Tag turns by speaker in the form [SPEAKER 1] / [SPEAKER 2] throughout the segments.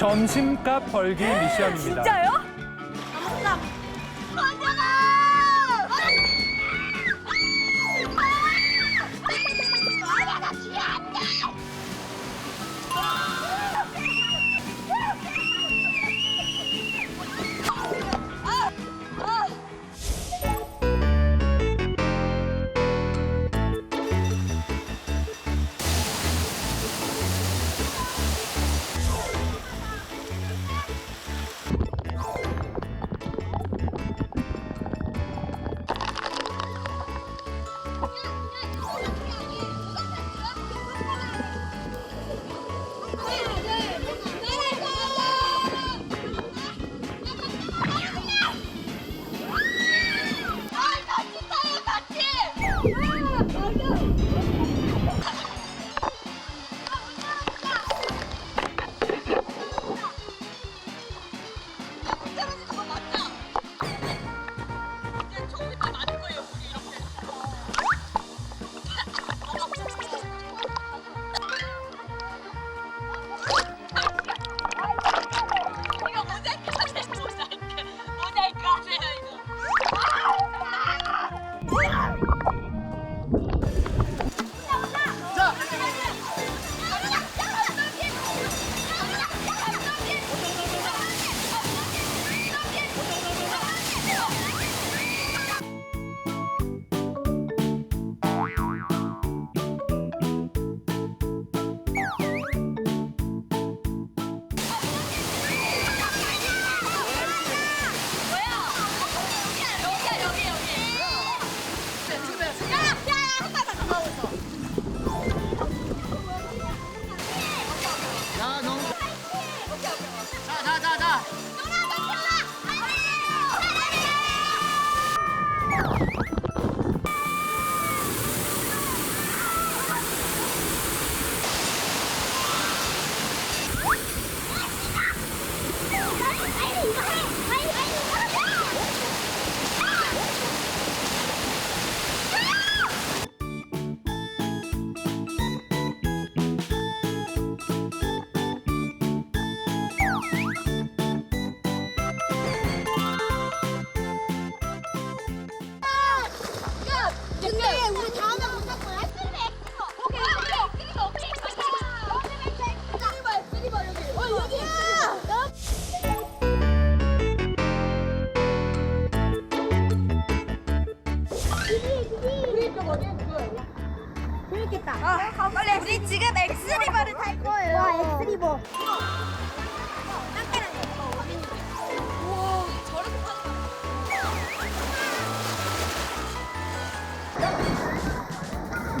[SPEAKER 1] 점심값 벌기 미션입니다.
[SPEAKER 2] 진짜요?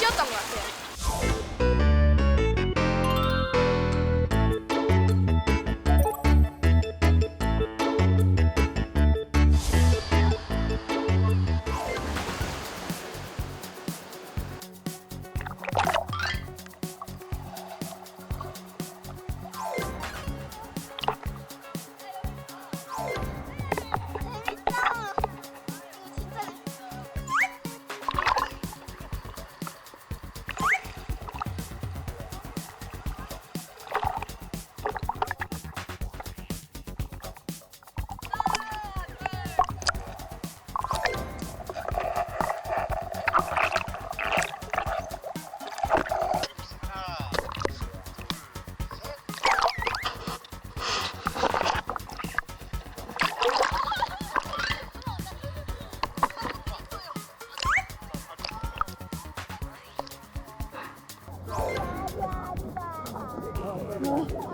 [SPEAKER 2] しようと思哦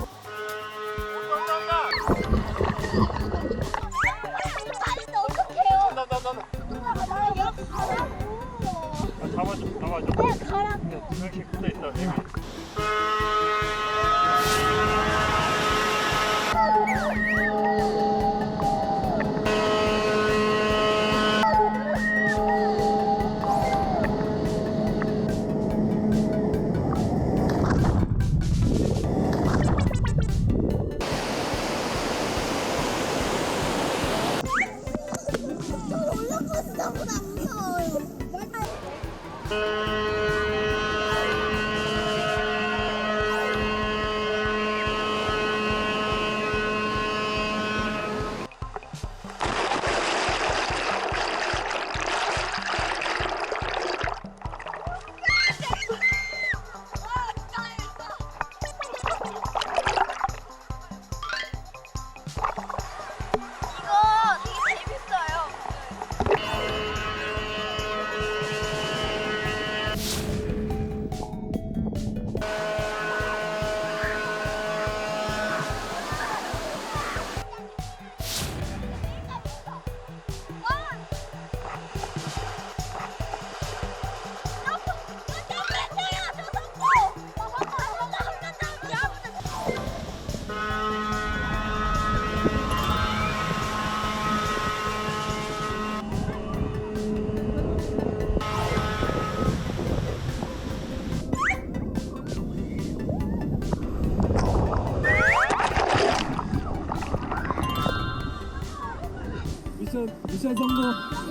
[SPEAKER 1] 미션 성공.
[SPEAKER 3] 아.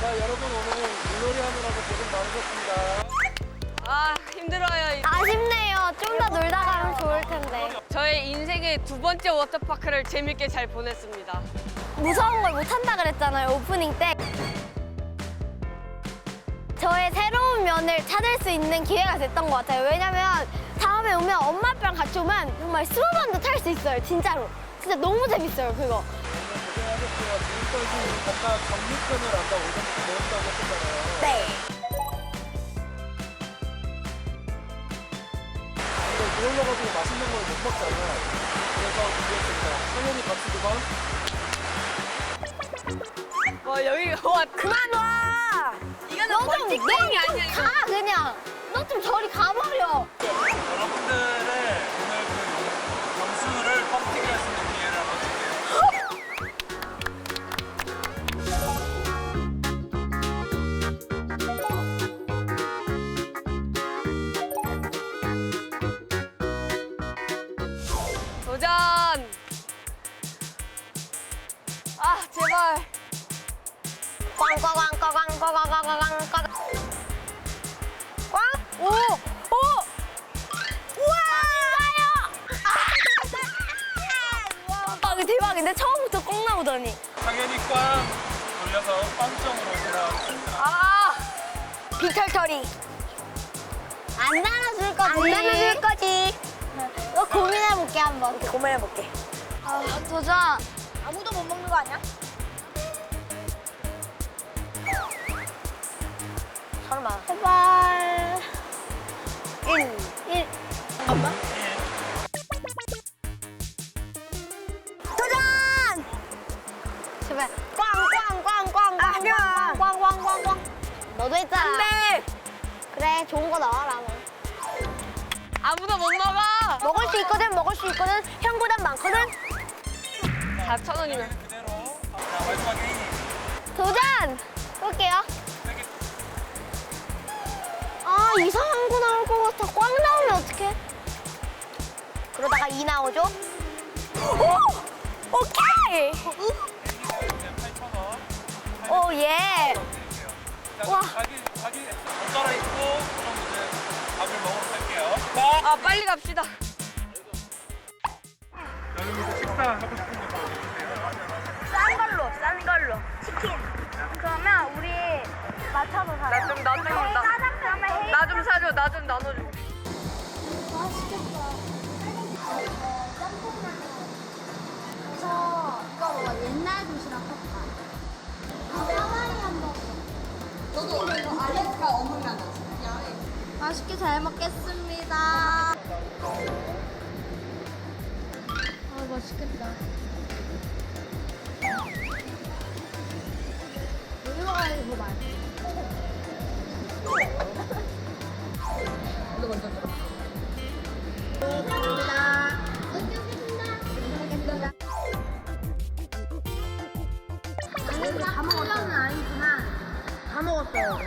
[SPEAKER 1] 자 여러분 오늘 물놀이 하느라고 고생 많으셨습니다.
[SPEAKER 4] 아 힘들어요.
[SPEAKER 5] 아쉽네요. 좀 더 놀다 가면 좋을 텐데.
[SPEAKER 4] 저의 인생의 두 번째 워터파크를 재밌게 잘 보냈습니다.
[SPEAKER 5] 무서운 걸 못 한다 그랬잖아요. 오프닝 때. 저의 새로운 면을 찾을 수 있는 기회가 됐던 것 같아요. 왜냐면 다음에 오면 엄마 아빠랑 같이 오면 정말 스무 번도 탈 수 있어요. 진짜로. 진짜 너무 재밌어요. 그거. 네.
[SPEAKER 1] 근데 물 올라가지고 맛있는 걸 못 먹잖아요. 그래서 준비했습니다. 당연히 같이 그만.
[SPEAKER 4] 와 여기 와
[SPEAKER 5] 그만 와.
[SPEAKER 4] 이거는
[SPEAKER 5] 너좀
[SPEAKER 4] 벌칙땡이 아니야 이거.
[SPEAKER 5] 가 그냥. 너 좀 저리 가버려.
[SPEAKER 1] 여러분들의
[SPEAKER 5] 꽝꽝꽝꽝꽝꽝꽝꽝꽝꽝. 꽝? 오! 오! 우와! 아, 이거 대박인데? 처음부터 꽝 나오더니.
[SPEAKER 1] 당연히 꽝 돌려서 빵점으로 돌아왔습니다.
[SPEAKER 4] 아
[SPEAKER 5] 빅털터리. 안 나눠줄 거지. 안 나눠줄 거지. 너 고민해볼게, 한번. 고민해볼게. 아, 도전.
[SPEAKER 3] 아무도 못 먹는 거 아니야?
[SPEAKER 5] 설마. 제발. 1. 1. 엄마? 도전! 제발. 꽝꽝꽝꽝꽝꽝꽝꽝꽝꽝. 너도 했잖아. 안 돼! 그래, 좋은 거 나와라, 뭐.
[SPEAKER 4] 아무도 못 먹어.
[SPEAKER 5] 먹을 수 있거든, 먹을 수 있거든. 형보단 많거든.
[SPEAKER 4] 4천 원이면.
[SPEAKER 1] 그대로 자 마지막에
[SPEAKER 5] 도전! 볼게요. 아, 이상한 거 나올 것 같아. 꽝 나오면 어떡해? 그러다가 2 나오죠? 오! 오케이!
[SPEAKER 1] 8,000원
[SPEAKER 5] 오, 예.
[SPEAKER 1] 자,
[SPEAKER 5] 와.
[SPEAKER 1] 자기 자기 옷 갈아입고 그럼 이제 밥을 먹으러 갈게요. 자,
[SPEAKER 4] 아 빨리 갑시다.
[SPEAKER 1] 여름에서 식사 하고 싶은 거 보여주세요.
[SPEAKER 5] 싼 걸로, 싼 걸로. 치킨. 그러면 우리 맞춰서 사요.
[SPEAKER 4] 나좀 나좀 나. 나 좀 사줘, 나 좀 나눠줘.
[SPEAKER 5] 맛있겠다.
[SPEAKER 2] 맛있게 잘 먹겠습니다. 아 맛있겠다. 여기가 이거 맛있어. 먼저. 먹겠습니다. 다 먹었어요. 다 먹었어요.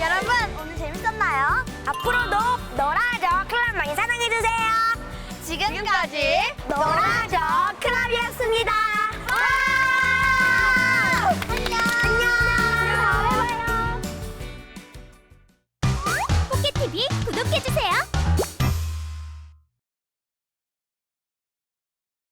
[SPEAKER 5] 여러분 오늘 재밌었나요? 앞으로도 너라죠 클럽 많이 사랑해주세요. 지금까지 너라죠 클럽이었습니다. 구독해주세요.